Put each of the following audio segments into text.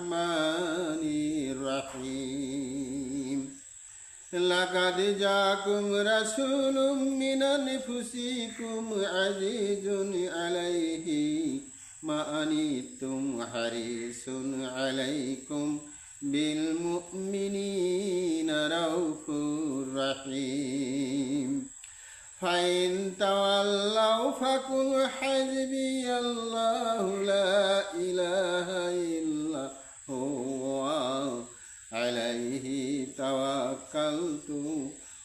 الرحمن الرحيم لقد جاءكم رسول من أنفسكم عزيز عليه ما أنيتم حريص عليكم بالمؤمنين رؤوف رحيم فإن تولوا فقل حسبي الله لا إله إلا هو عليه توكلت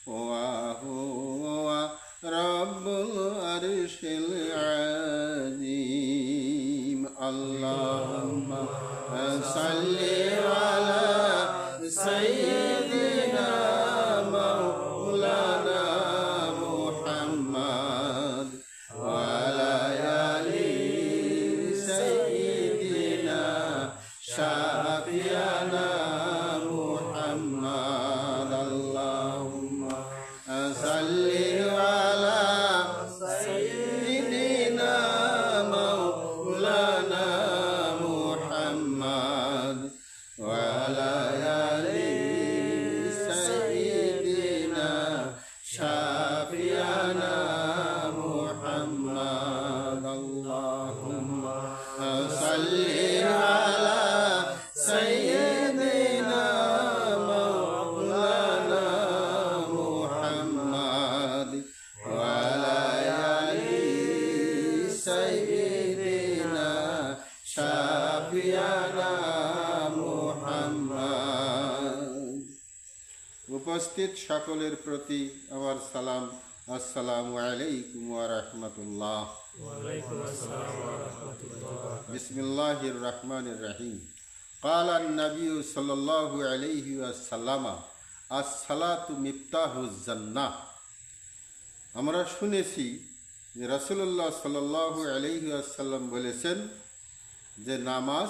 وهو আসসালামু আলাইকুম ওয়া রাহমাতুল্লাহ বিসমিল্লাহির রহমানির রহিম قال النبي صلى الله عليه وسلم الصلاة مفتاح الجنة আমরা শুনেছি যে রাসূলুল্লাহ সাল্লাল্লাহু আলাইহি ওয়াসাল্লাম বলেছেন যে নামাজ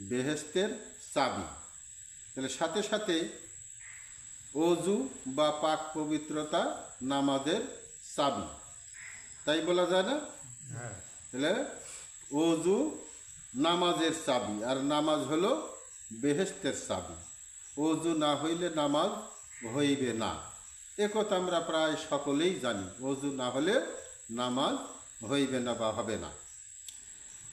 বেহেস্তের চাবি তাহলে সাথে সাথে অজু বা পাক পবিত্রতা নামাজের চাবি। তাই বলা যায় না? তাহলে অজু নামাজের চাবি আর নামাজ হলো বেহেস্তের চাবি। অজু না হইলে নামাজ হইবে না। একথা আমরা প্রায় সকলেই জানি অজু না হলে নামাজ হইবে না বা হবে না।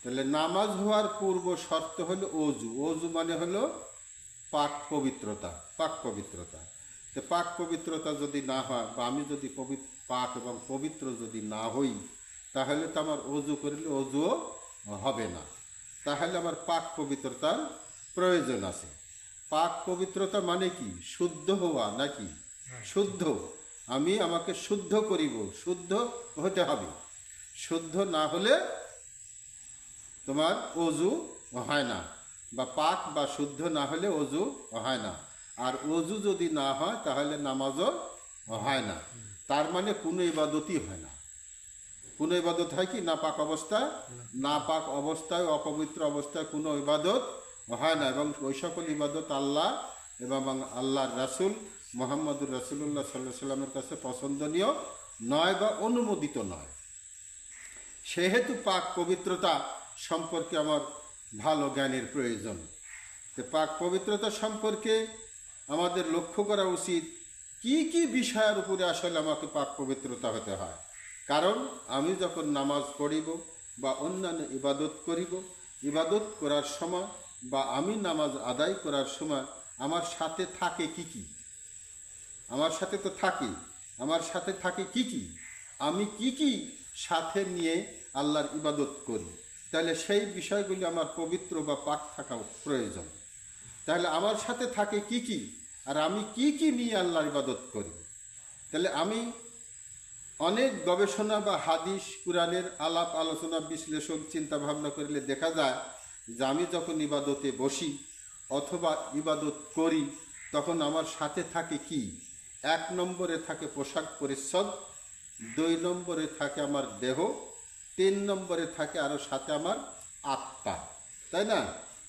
তাহলে নামাজ হওয়ার পূর্ব শর্ত হলো অজু অজু মানে হলো পাক পবিত্রতা পাক পবিত্রতা। তো পাক পবিত্রতা যদি না হয় বা আমি যদি পবিত্র পাক এবং পবিত্র যদি না হই তাহলে তো আমার অজু করলে অজুও হবে না। তাহলে আমার পাক পবিত্রতার প্রয়োজন আছে। পাক পবিত্রতা মানে কি? শুদ্ধ হওয়া নাকি? শুদ্ধ। আমি আমাকে শুদ্ধ করিব শুদ্ধ হতে হবে। শুদ্ধ না হলে তোমার অজু হয় না। বা পাক বা শুদ্ধ না হলে অজু হয় না। আর অজু যদি না হয় তাহলে নামাজও হয় না। তার মানে কোনো ইবাদতই হয় না। কোনো ইবাদত হয় কি? না পাক অবস্থায় না পাক অবস্থায়, অপবিত্র অবস্থায় কোনো ইবাদত হয় না এবং ওই সকল ইবাদত আল্লাহ এবং আল্লাহর রাসুল মোহাম্মদুর রাসুল্লাহ সাল্লাহ সাল্লামের কাছে পছন্দনীয় নয় বা অনুমোদিত নয়। সেহেতু পাক পবিত্রতা সম্পর্কে আমার ভালো জ্ঞানের প্রয়োজন। তো পাক পবিত্রতা সম্পর্কে আমাদের লক্ষ্য করা উচিত কি কি বিষয়ের উপরে আসলে আমাকে পাক পবিত্রতা হতে হয়? কারণ আমি যখন নামাজ পড়িব বা অন্যান্য ইবাদত করিব, ইবাদত করার সময় বা আমি নামাজ আদায় করার সময় আমার সাথে থাকে কি কি? আমার সাথে তো থাকি। আমার সাথে থাকে কি কি? আমি কি কি সাথে নিয়ে আল্লাহর ইবাদত করি? তাহলে সেই বিষয়গুলি আমার পবিত্র বা পাক থাকা প্রয়োজন। তাহলে আমার সাথে থাকে কি কি? আর আমি কি কি নিয়ে আল্লাহর ইবাদত করি? তাহলে আমি অনেক গবেষণা বা হাদিস, কোরআনের আলাপ, আলোচনা, বিশ্লেষণ চিন্তা ভাবনা করলে দেখা যায় যে আমি যখন ইবাদতে বসি অথবা ইবাদত করি, তখন আমার সাথে থাকে কি? এক নম্বরে থাকে পোশাক পরিচ্ছদ, দুই নম্বরে থাকে আমার দেহ, তিন নম্বরে থাকে আরও সাথে আমার আত্মা। তাই না?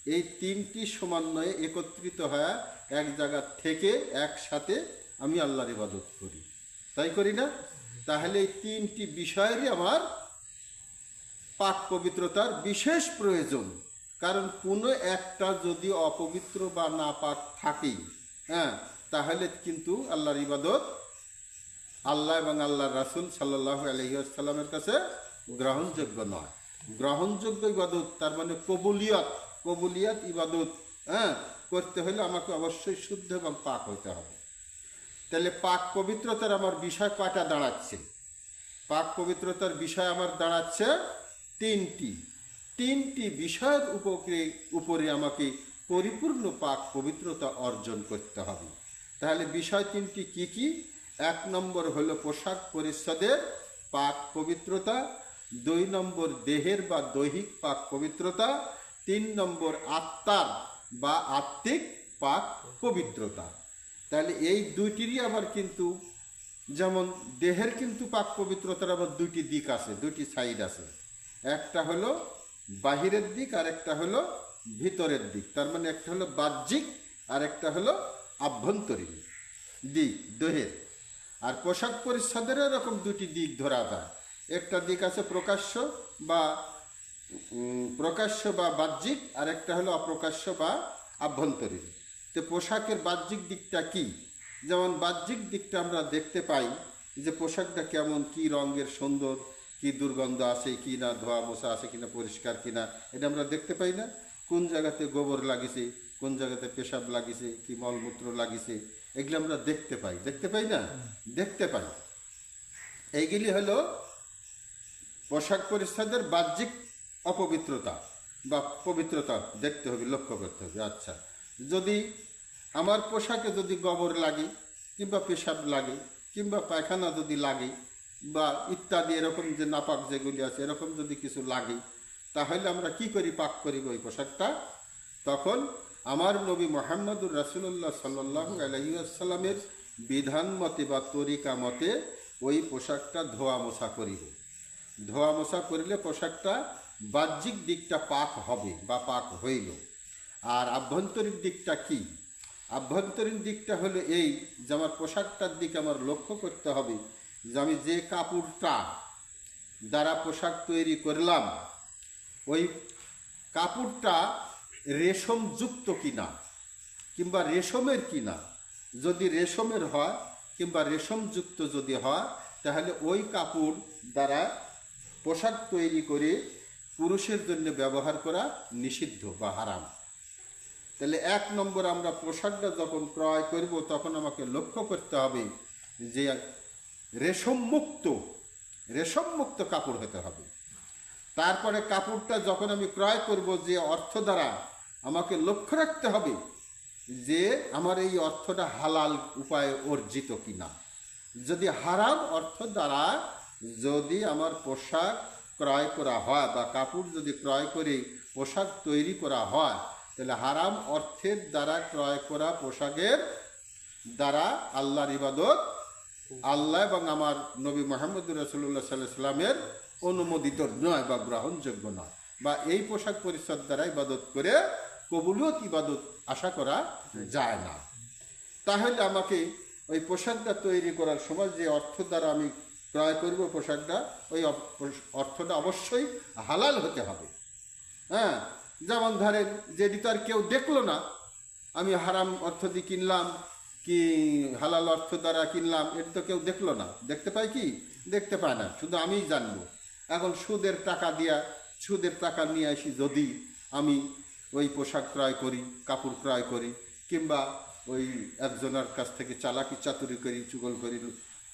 এই তিনটি সমন্বয়ে একত্রিত হয়ে এক জায়গা থেকে একসাথে আমি আল্লাহর ইবাদত করি। তাই করি না? তাহলে এই তিনটি বিষয়েরই আমার পাক পবিত্রতার বিশেষ প্রয়োজন। কারণ কোনো একটা যদি অপবিত্র বা না পাক থাকে হ্যাঁ তাহলে কিন্তু আল্লাহর ইবাদত আল্লাহ এবং আল্লাহর রাসুল সাল্লাহ আলহিউসাল্লামের কাছে গ্রহণযোগ্য নয়। গ্রহণযোগ্য ইবাদত তার মানে কবুলিয়ত। কবুলিয়ত ইবাদত হ্যাঁ করতে হলে আমাকে অবশ্যই শুদ্ধ এবং পাক হতে হবে। তাহলে পাক পবিত্রতার আমার বিষয় কয়টা দাঁড়াচ্ছে? পাক পবিত্রতার বিষয় আমার দাঁড়াচ্ছে তিনটি। তিনটি বিষয়ের উপরে উপরে আমাকে পরিপূর্ণ পাক পবিত্রতা অর্জন করতে হবে। তাহলে বিষয় তিনটি কি কি? এক নম্বর হলো পোশাক পরিচ্ছদের পাক পবিত্রতা, দুই নম্বর দেহের বা দৈহিক পাক পবিত্রতা, তিন নম্বর আত্মার বা আত্মিক পাক পবিত্রতা। তাহলে এই দুইটিরই আবার কিন্তু যেমন দেহের কিন্তু পাক পবিত্রতার আবার দুইটি দিক আছে দুটি সাইড আছে। একটা হলো বাহিরের দিক আর একটা হলো ভিতরের দিক। তার মানে একটা হলো বাহ্যিক আর একটা হলো আভ্যন্তরীণ দিক, দেহের। আর পোশাক পরিচ্ছদেরও এরকম দুটি দিক ধরা যায়। একটা দিক আছে প্রকাশ্য বা প্রকাশ্য বা বাহ্যিক আর একটা হলো অপ্রকাশ্য বা আভ্যন্তরীণ। তো পোশাকের বাহ্যিক দিকটা কি? যেমন বাহ্যিক দিকটা আমরা দেখতে পাই যে পোশাকটা কেমন, কি রঙের সুন্দর, কি দুর্গন্ধ আছে কি না ধোয়া মোছা আছে কিনা, পরিষ্কার কিনা, এটা আমরা দেখতে পাই না। কোন জায়গাতে গোবর লাগিছে, কোন জায়গাতে পেশাব লাগিছে, কি মলমূত্র লাগিছে, এগুলো আমরা দেখতে পাই। দেখতে পাই না? দেখতে পাই। এইগুলি হলো পোশাক পরিচ্ছদের বাহ্যিক অপবিত্রতা বা পবিত্রতা দেখতে হবে, লক্ষ্য করতে হবে। আচ্ছা যদি আমার পোশাকে যদি গোবর লাগে কিংবা পেশাব লাগে কিংবা পায়খানা যদি লাগে বা ইত্যাদি, এরকম যে নাপাক যেগুলি আছে, এরকম যদি কিছু লাগে, তাহলে আমরা কি করি, পাক করি ওই পোশাকটা? তখন আমার নবী মোহাম্মদুর রাসুল্লাহ সাল্লাহ আলহিউসাল্লামের বিধান মতে বা তরিকা মতে ওই পোশাকটা ধোয়া মোছা করিব। ধোয়া মোছা করিলে পোশাকটা বাহ্যিক দিকটা পাক হবে বা পাক হইল। আর আভ্যন্তরীণ দিকটা কি? আভ্যন্তরীণ দিকটা হলো এই যে আমার পোশাকটার দিকে আমার লক্ষ্য করতে হবে যে আমি যে কাপড়টা দ্বারা পোশাক তৈরি করলাম, ওই কাপড়টা রেশমযুক্ত কিনা কিংবা রেশমের কিনা? যদি রেশমের হয় কিংবা রেশমযুক্ত যদি হয়, তাহলে ওই কাপড় দ্বারা পোশাক তৈরি করে পুরুষের জন্য ব্যবহার করা নিষিদ্ধ বা হারাম। তাহলে এক নম্বর আমরা পোশাকটা যখন ক্রয় করব, তখন আমাকে লক্ষ্য করতে হবে যে রেশম মুক্ত রেশম মুক্ত কাপড় হতে হবে। তারপরে কাপড়টা যখন আমি ক্রয় করব, যে অর্থ দ্বারা আমাকে লক্ষ্য রাখতে হবে যে আমার এই অর্থটা হালাল উপায়ে অর্জিত কিনা। যদি হারাম অর্থ দ্বারা যদি আমার পোশাক ক্রয় করা হয় বা কাপড় যদি ক্রয় করে, পোশাক তৈরি করা হয়, তাহলে হারাম অর্থের দ্বারা ক্রয় করা পোশাকের দ্বারা আল্লাহর ইবাদত, আল্লাহ এবং আমার নবী মোহাম্মদ রসুল্লাহ সাল্লাহ সাল্লামের অনুমোদিত নয় বা গ্রহণযোগ্য নয়। বা এই পোশাক পরিচ্ছদ দ্বারা ইবাদত করে কবুলিয়ত ইবাদত আশা করা যায় না। তাহলে আমাকে ওই পোশাকটা তৈরি করার সময় যে অর্থ দ্বারা আমি ক্রয় করব পোশাকটা, ওই অর্থটা অবশ্যই হালাল হতে হবে। হ্যাঁ যেমন ধরেন, যেটি তো আর কেউ দেখল না, আমি হারাম অর্থ দিয়ে কিনলাম, কি হালাল অর্থ দ্বারা কিনলাম এটা তো কেউ দেখল না। দেখতে পায় কি? দেখতে পায় না, শুধু আমিই জানব। এখন সুদের টাকা দিয়া, সুদের টাকা নিয়ে আসি যদি আমি ওই পোশাক ক্রয় করি, কাপড় ক্রয় করি, কিংবা ওই একজনের কাছ থেকে চালাকি চাতুরি করি, চুগল করি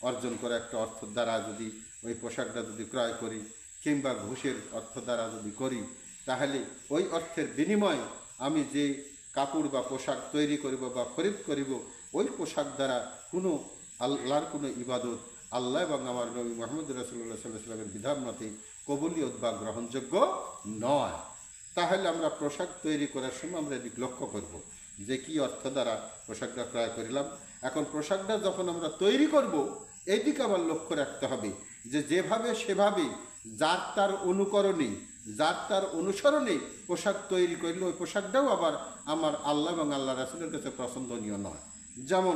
অর্জন করা একটা অর্থ দ্বারা যদি ওই পোশাকটা যদি ক্রয় করি, কিংবা ঘুষের অর্থ দ্বারা যদি করি, তাহলে ওই অর্থের বিনিময়ে আমি যে কাপড় বা পোশাক তৈরি করিব বা খরিদ করিব, ওই পোশাক দ্বারা কোনো আল্লাহর কোনো ইবাদত, আল্লাহ এবং আমার নবী মোহাম্মদ রসুল্লাহ সাল্লাহ সাল্লামের বিধান মতে কবুলিয়ত বা গ্রহণযোগ্য নয়। তাহলে আমরা পোশাক তৈরি করার সময় আমরা এদিক লক্ষ্য করব। যে কি অর্থ দ্বারা পোশাকটা ক্রয় করিলাম। এখন পোশাকটা যখন আমরা তৈরি করব, এইদিকে আবার লক্ষ্য রাখতে হবে যে যেভাবে সেভাবে যার তার অনুকরণে, যার তার অনুসরণে পোশাক তৈরি করলে, ওই পোশাকটাও আবার আমার আল্লাহ এবং আল্লাহ রাসুলের কাছে পছন্দনীয় নয়। যেমন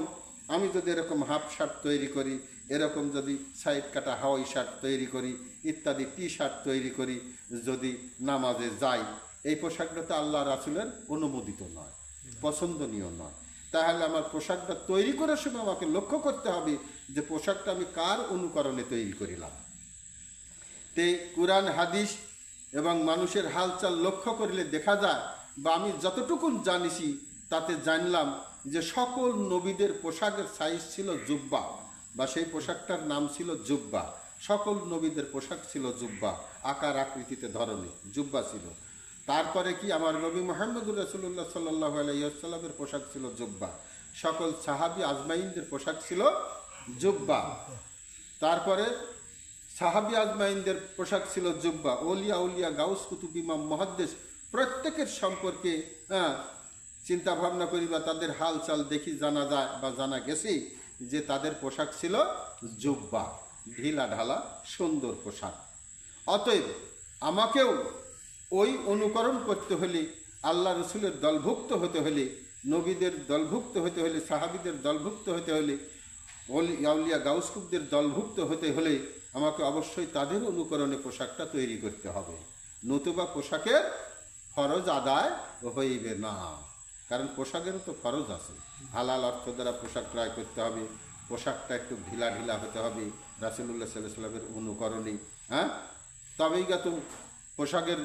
আমি যদি এরকম হাফ শার্ট তৈরি করি, এরকম যদি সাইড কাটা হাওয়াই শার্ট তৈরি করি, ইত্যাদি টি শার্ট তৈরি করি, যদি নামাজে যাই, এই পোশাকটা তো আল্লাহ রাসুলের অনুমোদিত নয়। পছন্দনীয় নয়। তাহলে আমার পোশাকটা তৈরি করার সময় আমাকে লক্ষ্য করতে হবে যে পোশাকটা আমি কার অনুকরণে তৈরি করিলাম। তে কোরআন, হাদিস এবং মানুষের হালচাল লক্ষ্য করলে দেখা যায় বা আমি যতটুকুন জানিছি তাতে জানলাম যে সকল নবীদের পোশাকের সাইজ ছিল জুব্বা বা সেই পোশাকটার নাম ছিল জুব্বা। সকল নবীদের পোশাক ছিল জুব্বা। আকার, আকৃতিতে ধরনের জুব্বা ছিল। তারপরে কি আমার নবী মোহাম্মদুর রসুল্লাহ সাল্লাহ আলাইসাল্লামের পোশাক ছিল জুব্বা। সকল সাহাবি আজমাইনদের পোশাক ছিল জুব্বা। তারপরে সাহাবি আজমাইনদের পোশাক ছিল জুব্বা। ওলিয়া উলিয়া গাউস কুতুব ইমাম মহাদ্দেশ প্রত্যেকের সম্পর্কে হ্যাঁ, চিন্তা ভাবনা করি বা তাদের হালচাল দেখি জানা যায় বা জানা গেছে যে তাদের পোশাক ছিল জুব্বা। ঢিলা ঢালা সুন্দর পোশাক। অতএব আমাকেও ওই অনুকরণ করতে হলে, আল্লাহ রসুলের দলভুক্ত হতে হলে, নবীদের দলভুক্ত হতে হলে, সাহাবিদের দলভুক্ত হতে হলে, অলি- আউলিয়া গাউসকুবদের দলভুক্ত হতে হলে আমাকে অবশ্যই তাদের অনুকরণে পোশাকটা তৈরি করতে হবে। নতুবা পোশাকের ফরজ আদায় হইবে না। কারণ পোশাকেরও তো ফরজ আছে। হালাল অর্থ দ্বারা পোশাক ক্রয় করতে হবে। পোশাকটা একটু ঢিলা ঢিলা হতে হবে রাসুল্লাহ সাল্লাহ সাল্লামের অনুকরণে হ্যাঁ? তবেই গা তো পোশাকের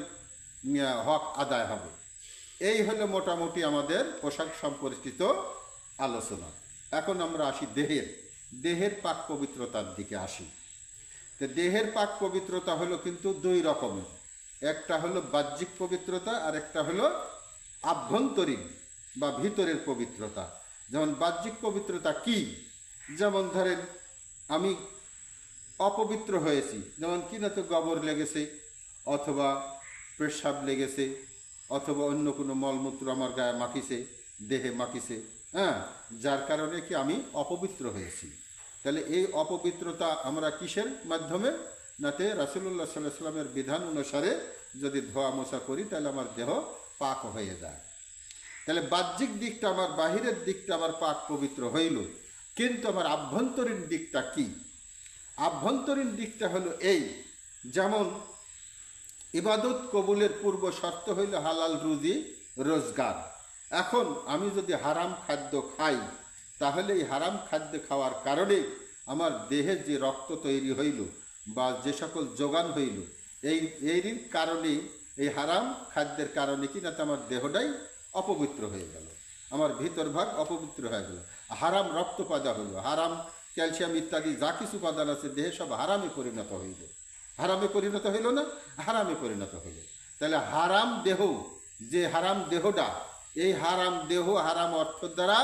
হক আদায় হবে। এই হলো মোটামুটি আমাদের পোশাক সম্পর্কিত আলোচনা। এখন আমরা আসি দেহের দেহের পাক পবিত্রতার দিকে আসি। তো দেহের পাক পবিত্রতা হলো কিন্তু দুই রকমের। একটা হলো বাহ্যিক পবিত্রতা, আর একটা হলো আভ্যন্তরীণ বা ভিতরের পবিত্রতা। যেমন বাহ্যিক পবিত্রতা কি? যেমন ধরেন, আমি অপবিত্র হয়েছি, যেমন কি না তো গোবর লেগেছে, অথবা পেশাব লেগেছে, অথবা অন্য কোনো মলমূত্র আমার গায়ে মাখিছে, দেহে মাখিছে হ্যাঁ? যার কারণে কি আমি অপবিত্র হয়েছি। তাহলে এই অপবিত্রতা আমরা কিসের মাধ্যমে? নাতে রাসুল্লাহ সাল্লাহ সাল্লামের বিধান অনুসারে যদি ধোয়া মোছা করি, তাহলে আমার দেহ পাক হয়ে যায়। তাহলে বাহ্যিক দিকটা আমার, বাহিরের দিকটা আমার পাক পবিত্র হইল। কিন্তু আমার আভ্যন্তরীণ দিকটা কি? আভ্যন্তরীণ দিকটা হলো এই, যেমন ইবাদত কবুলের পূর্ব শর্ত হইল হালাল রুজি, রোজগার। এখন আমি যদি হারাম খাদ্য খাই, তাহলে এই হারাম খাদ্য খাওয়ার কারণে আমার দেহে যে রক্ত তৈরি হইল বা যে সকল যোগান হইল, এই, এরই কারণে এই হারাম খাদ্যের কারণে কি না আমার দেহটাই অপবিত্র হয়ে গেল। আমার ভিতর ভাগ অপবিত্র হয়ে গেল। হারাম রক্ত পাদা হইল, হারাম ক্যালসিয়াম ইত্যাদি যা কিছু উপাদান আছে, দেহে সব হারামে পরিণত হইল। হারামে পরিণত হইল না হারামে পরিণত হইল। তাহলে হারাম দেহ যে হারাম দেহটা এই হারাম দেহ হারাম অর্থ দ্বারা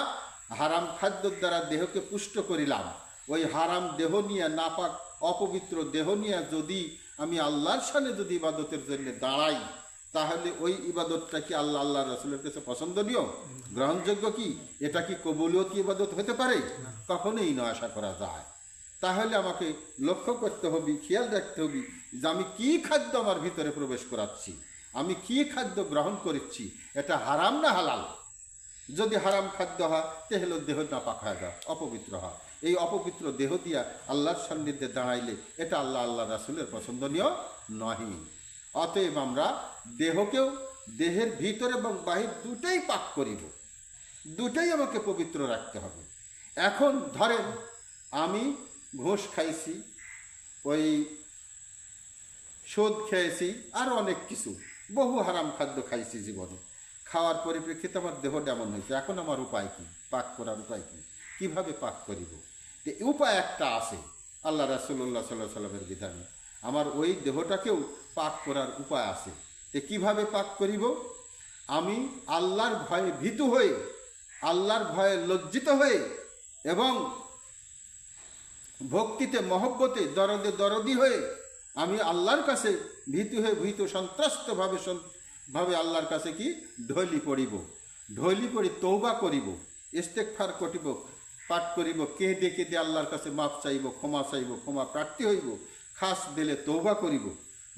হারাম খাদ্যর দ্বারা দেহকে পুষ্ট করিলাম। ওই হারাম দেহ নিয়ে নাপাক অপবিত্র দেহ নিয়ে যদি আমি আল্লাহর সামনে যদি ইবাদতের জন্য দাঁড়াই তাহলে ওই ইবাদতটা কি আল্লাহ আল্লাহ রসুলের কাছে পছন্দনীয়? গ্রহণযোগ্য কি? এটা কি কবুলিয়ত ইবাদত হতে পারে? কখনোই না আশা করা যায়। তাহলে আমাকে লক্ষ্য করতে হবে, খেয়াল রাখতে হবে যে আমি কি খাদ্য আমার ভিতরে প্রবেশ করাচ্ছি। আমি কি খাদ্য গ্রহণ করছি, এটা হারাম না হালাল? যদি হারাম খাদ্য হয়, তাহলে দেহ হয়ে যায় অপবিত্র হয় এই অপবিত্র দেহ দিয়া আল্লাহর সান্নিধ্যে দাঁড়াইলে এটা আল্লাহ আল্লাহ রাসুলের পছন্দনীয় নহি। অতএব আমরা দেহকেও, দেহের ভিতর এবং বাহির দুটাই পাক করিব। দুটাই আমাকে পবিত্র রাখতে হবে। এখন ধরেন আমি ঘোষ খাইছি, ওই সুদ খেয়েছি, আর অনেক কিছু। বহু হারাম খাদ্য খাইছি জীবনে। খাওয়ার পরিপ্রেক্ষিতে আমার দেহটা এমন হয়েছে, এখন আমার উপায় কি? পাক করার উপায় কি? কীভাবে পাক করিব? উপায় একটা আছে, আল্লাহ রাসুল্লাহ সাল্লাহ সাল্লামের বিধানে। আমার ওই দেহটাকেও পাক করার উপায় আছে। তো কীভাবে পাক করিব? আমি আল্লাহর ভয়ে ভীতু হয়ে, আল্লাহর ভয়ে লজ্জিত হয়ে এবং ভক্তিতে, মহব্বতে, দরদে দরদি হয়ে আমি আল্লাহর কাছে ভীতু হয়ে, ভীত, সন্ত্রস্তভাবে, সন- ভাবে আল্লাহর কাছে কি? ঢলি পড়িব। ঢলি পড়ি তৌবা করিব। ইস্তেকফার করিব, পাঠ করিব কে কেঁদে কেঁদে আল্লাহর কাছে মাপ চাইব, ক্ষমা চাইব, ক্ষমা প্রার্থী হইব, খাস দিলে তৌবা করিব।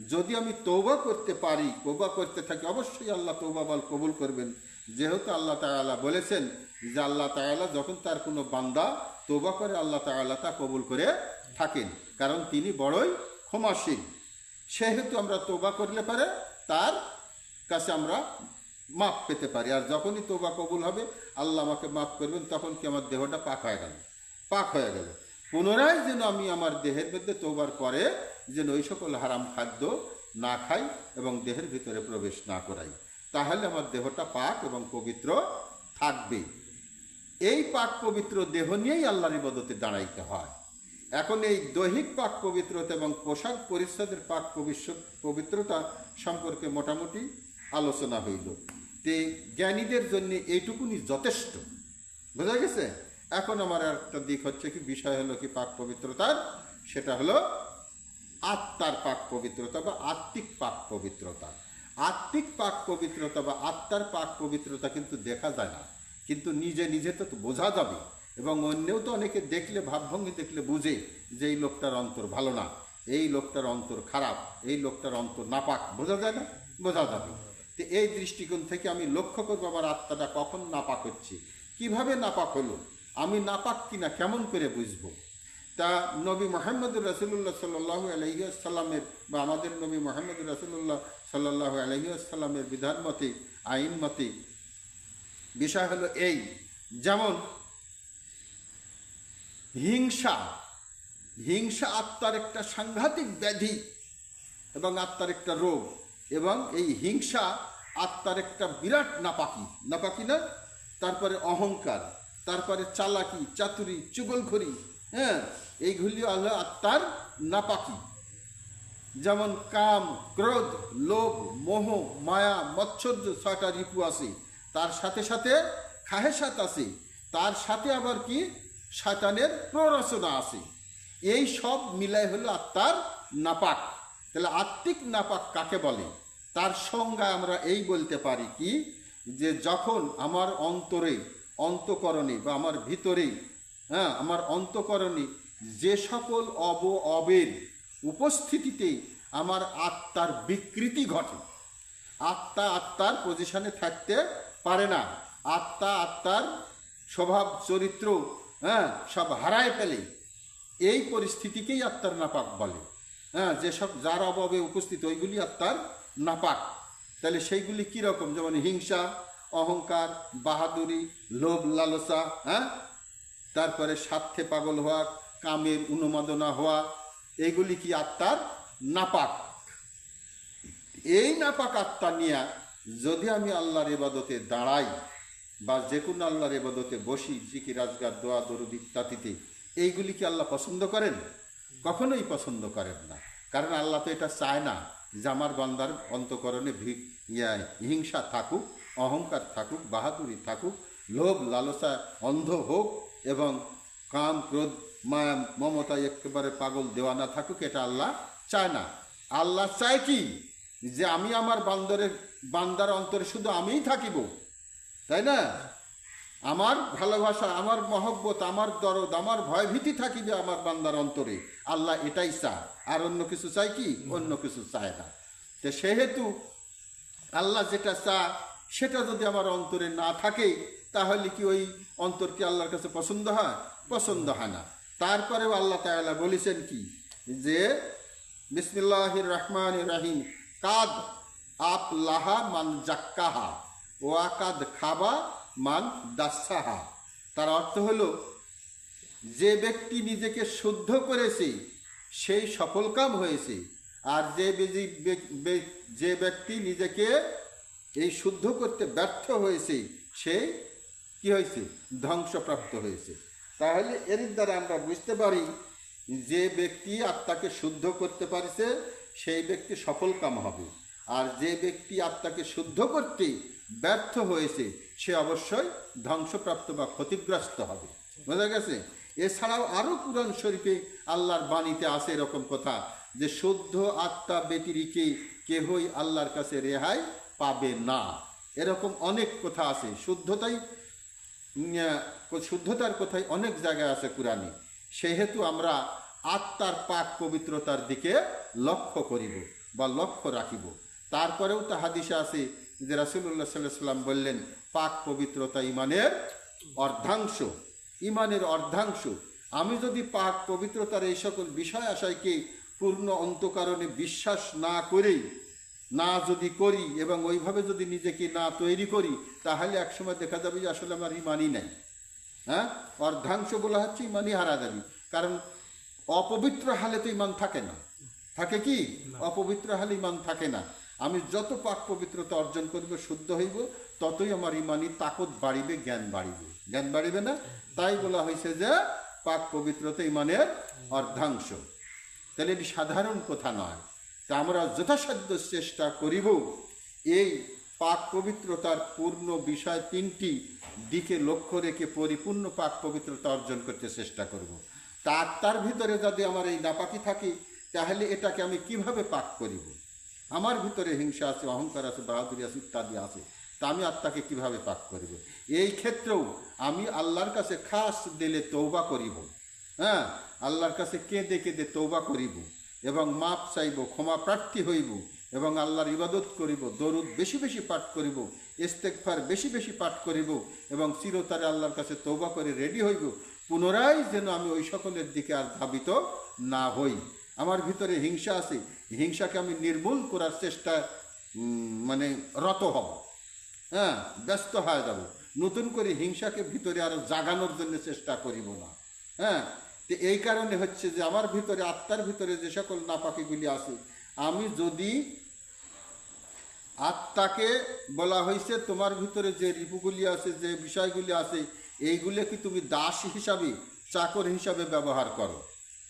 যদি আমি তৌবা করতে পারি তৌবা করতে থাকি, অবশ্যই আল্লাহ তৌবা বল কবুল করবেন। যেহেতু আল্লাহ তাআলা বলেছেন যে আল্লাহ তাআলা যখন তার কোনো বান্দা তোবা করে আল্লাহ তাআলা তা কবুল করে থাকেন। কারণ তিনি বড়ই ক্ষমাশীল। সেহেতু আমরা তৌবা করলে পারে তার কাছে আমরা মাপ পেতে পারি। আর যখনই তোবা কবুল হবে, আল্লাহ আমাকে মাফ করবেন, তখন কি আমার দেহটা পাক হয়ে গেল? পাক হয়ে গেল। পুনরায় যেন আমি আমার দেহের মধ্যে তোবার পরে যেন ওই সকল হারাম খাদ্য না খাই এবং দেহের ভিতরে প্রবেশ না করাই। তাহলে আমার দেহটা পাক এবং পবিত্র থাকবে। এই পাক পবিত্র দেহ নিয়েই আল্লাহর ইবাদতে দাঁড়াইতে হয়। এখন এই দৈহিক পাক পবিত্রতা এবং পোশাক পরিচ্ছদের পাক পবিত্রতা সম্পর্কে মোটামুটি আলোচনা হইল। তে জ্ঞানীদের জন্য এইটুকুনি যথেষ্ট। বোঝা গেছে? এখন আমার একটা দিক হচ্ছে কি, বিষয় হলো কি পাক পবিত্রতার? সেটা হলো আত্মার পাক পবিত্রতা বা আত্মিক পাক পবিত্রতা। আত্মিক পাক পবিত্রতা বা আত্মার পাক পবিত্রতা কিন্তু দেখা যায় না। কিন্তু নিজে নিজে তো বোঝা যাবে। এবং অন্যেও তো অনেকে দেখলে, ভাবভঙ্গি দেখলে বুঝে যে এই লোকটার অন্তর ভালো না, এই লোকটার অন্তর খারাপ, এই লোকটার অন্তর নাপাক। বোঝা যায় না? বোঝা যাবে। তো এই দৃষ্টিকোণ থেকে আমি লক্ষ্য করব আমার আত্মাটা কখন নাপাক হচ্ছে। কীভাবে নাপাক হলো? আমি নাপাক কিনা কেমন করে বুঝব? তা নবী মোহাম্মদুর রাসুল্লাহ সাল্লাহ আলহিউসাল্লামের বা আমাদের নবী মোহাম্মদুর রাসুল্লাহ সাল্লাহ আলহিউসাল্লামের বিধান মতে, আইন মতে, বিষয় হলো এই, যেমন হিংসা হিংসা আত্মার একটা সাংঘাতিক ব্যাধি এবং আত্মার একটা রোগ এবং এই হিংসা আত্মার একটা বিরাট নাপাকি নাপাকি না? তারপরে অহংকার, তারপরে চালাকি, চাতুরি, চুগলখড়ি হ্যাঁ এইগুলি হলো আত্মার নাপাকি। যেমন কাম, ক্রোধ, লোভ, মোহ, মায়া, মৎসর্য ছয়টা রিপু আছে, তার সাথে সাথে খাহেসাত আছে, তার সাথে আবার কি? শয়তানের প্ররোচনা আছে। এই সব মিলাই হলো আত্মার নাপাক। তাহলে আত্মিক নাপাক কাকে বলে? তার সংজ্ঞা আমরা এই বলতে পারি কি? যে যখন আমার অন্তরে, অন্তকরণে বা আমার ভিতরে হ্যাঁ আমার অন্তকরণে যে সকল অব অবের উপস্থিতিতে আমার আত্মার বিকৃতি ঘটে। আত্মা আত্মার পজিশনে থাকতে পারে না। আত্মা আত্মার স্বভাব, চরিত্র হ্যাঁ সব হারায় ফেলে। এই পরিস্থিতিকেই আত্মার নাপাক বলে। হ্যাঁ যেসব যার অভাবে উপস্থিত, ওইগুলি আত্মার নাপাক। তাহলে সেইগুলি কীরকম যেমন হিংসা, অহংকার, বাহাদুরি, লোভ, লালসা হ্যাঁ তারপরে স্বার্থে পাগল হওয়া, কামের উন্মাদনা হওয়া, এগুলি কি আত্মার নাপাক? এই নাপাক আত্মা নিয়ে যদি আমি আল্লাহর ইবাদতে দাঁড়াই বা যে কোনো আল্লাহর এবাদতে বসি জিকি রাজগার দোয়া, দরুদ ইত্যাদিতে, এইগুলি কি আল্লাহ পছন্দ করেন? কখনোই পছন্দ করেন না। কারণ আল্লাহ তো এটা চায় না যে আমার বান্দার অন্তকরণে হিংসা থাকুক, অহংকার থাকুক, বাহাদুরি থাকুক, লোভ, লালসা, অন্ধ হোক এবং কাম, ক্রোধ, মায়া, মমতা একেবারে পাগল দেওয়া না থাকুক, এটা আল্লাহ চায় না। আল্লাহ চায় কি? যে আমি আমার বান্দরের, বান্দার অন্তরে শুধু আমিই থাকিব। তাই না? আমার ভালোবাসা, আমার মহব্বত, আমার দরদ, আমার ভয়ভীতি থাকিবে আমার বান্দার অন্তরে। আল্লাহ এটাই চায়। আর অন্য কিছু চায় কি? অন্য কিছু চায় না। তো সেহেতু আল্লাহ যেটা চায় সেটা যদি আমার অন্তরে না থাকে, তাহলে কি ওই অন্তর কি আল্লাহর কাছে পছন্দ হয়? পছন্দ হয় না। তারপরেও আল্লাহ তাআলা বলেছেন কি? যে, বিসমিল্লাহির রহমান রাহিম, কাদ আপ লাহা মান জাক্কাহা ওয়াকাদ খাবা মান দাসাহা। তার অর্থ হলো, যে ব্যক্তি নিজেকে শুদ্ধ করেছে, সেই সফলকাম হয়েছে। আর যে যে ব্যক্তি নিজেকে এই শুদ্ধ করতে ব্যর্থ হয়েছে, সে কি হয়েছে? ধ্বংসপ্রাপ্ত হয়েছে। তাহলে এর দ্বারা আমরা বুঝতে পারি যে ব্যক্তি আত্মাকে শুদ্ধ করতে পারছে, সেই ব্যক্তি সফল কাম হবে। আর যে ব্যক্তি আত্মাকে শুদ্ধ করতে ব্যর্থ হয়েছে, সে অবশ্যই ধ্বংসপ্রাপ্ত বা ক্ষতিগ্রস্ত হবে। বোঝা গেছে? এছাড়াও আরও কোরআন শরীফে আল্লাহর বাণীতে আছে এরকম কথা যে, শুদ্ধ আত্মা ব্যতিরিকে কেহই আল্লাহর কাছে রেহাই পাবে না। এরকম অনেক কথা আছে। শুদ্ধতাই শুদ্ধতার কথাই অনেক জায়গায় আছে কোরআনে। সেহেতু আমরা আত্মার পাক পবিত্রতার দিকে লক্ষ্য করিব বা লক্ষ্য রাখিব। তারপরেও তো হাদিসে আছে যে রাসুল্লাহ সাল্লাহ সাল্লাম বললেন, পাক পবিত্রতা ইমানের অর্ধাংশ। ইমানের অর্ধাংশ। আমি যদি পাক পবিত্রতার এই সকল বিষয় আশয়কে পূর্ণ অন্তকারণে বিশ্বাস না করেই না যদি করি এবং ওইভাবে যদি নিজেকে না তৈরি করি তাহলে একসময় দেখা যাবে যে আসলে আমার ইমানই নাই। হ্যাঁ? অর্ধাংশ বলা হচ্ছে ইমানই হারা যাবে কারণ অপবিত্র হালে তো ইমান থাকে না। থাকে কি? অপবিত্র হালে ইমান থাকে না। আমি যত পাক পবিত্রতা অর্জন করব শুদ্ধ হইব ততই আমার ইমানি তাকত বাড়িবে জ্ঞান বাড়িবে। জ্ঞান বাড়িবে না? তাই বলা হয়েছে যে পাক পবিত্রতা ইমানের অর্ধাংশ। তাহলে এটি সাধারণ কথা নয়। তা আমরা যথাসাধ্য চেষ্টা করিব। এই পাক পবিত্রতার পূর্ণ বিষয় তিনটি দিকে লক্ষ্য রেখে পরিপূর্ণ পাক পবিত্রতা অর্জন করতে চেষ্টা করব। তার তার ভিতরে যদি আমার এই নাপাকি থাকে, তাহলে এটাকে আমি কীভাবে পাক করিব? আমার ভিতরে হিংসা আছে, অহংকার আছে, বাহাদুরি আছে, ইত্যাদি আছে। তা আমি আত্মাকে কীভাবে পাক করিব? এই ক্ষেত্রেও আমি আল্লাহর কাছে খাস দিলে তৌবা করিব। হ্যাঁ আল্লাহর কাছে কেঁদে কেঁদে তৌবা করিব। এবং মাপ চাইব, ক্ষমা প্রার্থী হইব এবং আল্লাহর ইবাদত করিব, দরুদ বেশি বেশি পাঠ করিব ইস্তেকফার বেশি বেশি পাঠ করিব এবং চিরতারে আল্লাহর কাছে তৌবা করে রেডি হইব, পুনরায় যেন আমি ওই সকলের দিকে আর ধাবিত না হই। আমার ভিতরে হিংসা আছে, হিংসাকে আমি নির্মূল করার চেষ্টা মানে রত হব। হ্যাঁ ব্যস্ত হয়ে যাব। নতুন করে হিংসাকে ভিতরে আরও জাগানোর জন্য চেষ্টা করিব না। হ্যাঁ তো এই কারণে হচ্ছে যে আমার ভিতরে, আত্মার ভিতরে যে সকল নাপাকিগুলি আছে, আমি যদি আত্মাকে বলা হয়েছে তোমার ভিতরে যে রিপুগুলি আছে, যে বিষয়গুলি আছে, এইগুলো কি তুমি দাস হিসাবে, চাকর হিসাবে ব্যবহার করো?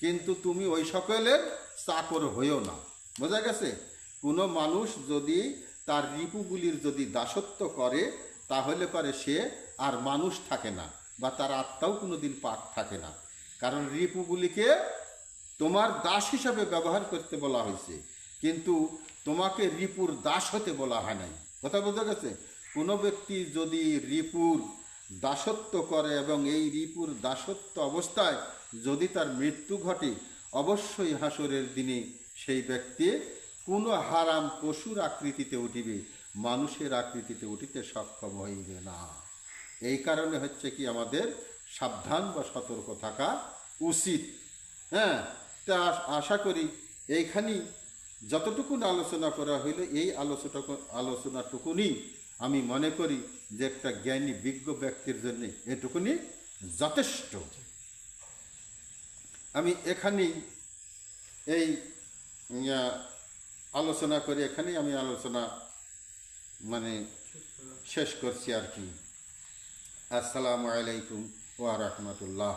কিন্তু তুমি ওই সকলের চাকর হইও না। বোঝা গেছে? কোনো মানুষ যদি তার রিপুগুলির যদি দাসত্ব করে, তাহলে পরে সে আর মানুষ থাকে না, বা তার আত্মাও কোনোদিন পাক থাকে না। কারণ রিপুগুলিকে তোমার দাস হিসাবে ব্যবহার করতে বলা হয়েছে। কিন্তু তোমাকে রিপুর দাস হতে বলা হয় নাই। কথা বোঝা গেছে? কোনো ব্যক্তি যদি রিপুর দাসত্ব করে এবং এই রিপুর দাসত্ব অবস্থায় যদি তার মৃত্যু ঘটে, অবশ্যই হাসরের দিনে সেই ব্যক্তি কোনো হারাম পশুর আকৃতিতে উঠিবে, মানুষের আকৃতিতে উঠিতে সক্ষম হইবে না। এই কারণে হচ্ছে কি আমাদের সাবধান বা সতর্ক থাকা উচিত। হ্যাঁ তা আশা করি এইখানেই যতটুকুন আলোচনা করা হইল, এই আলোচনা আলোচনাটুকুনি আমি মনে করি যে একটা জ্ঞানী, বিজ্ঞ ব্যক্তির জন্য এটুকুনি যথেষ্ট। আমি এখানেই এই আলোচনা করে এখানেই আমি আলোচনা মানে শেষ করছি আর কি। আসসালামু আলাইকুম। ওয়া রাহমাতুল্লাহ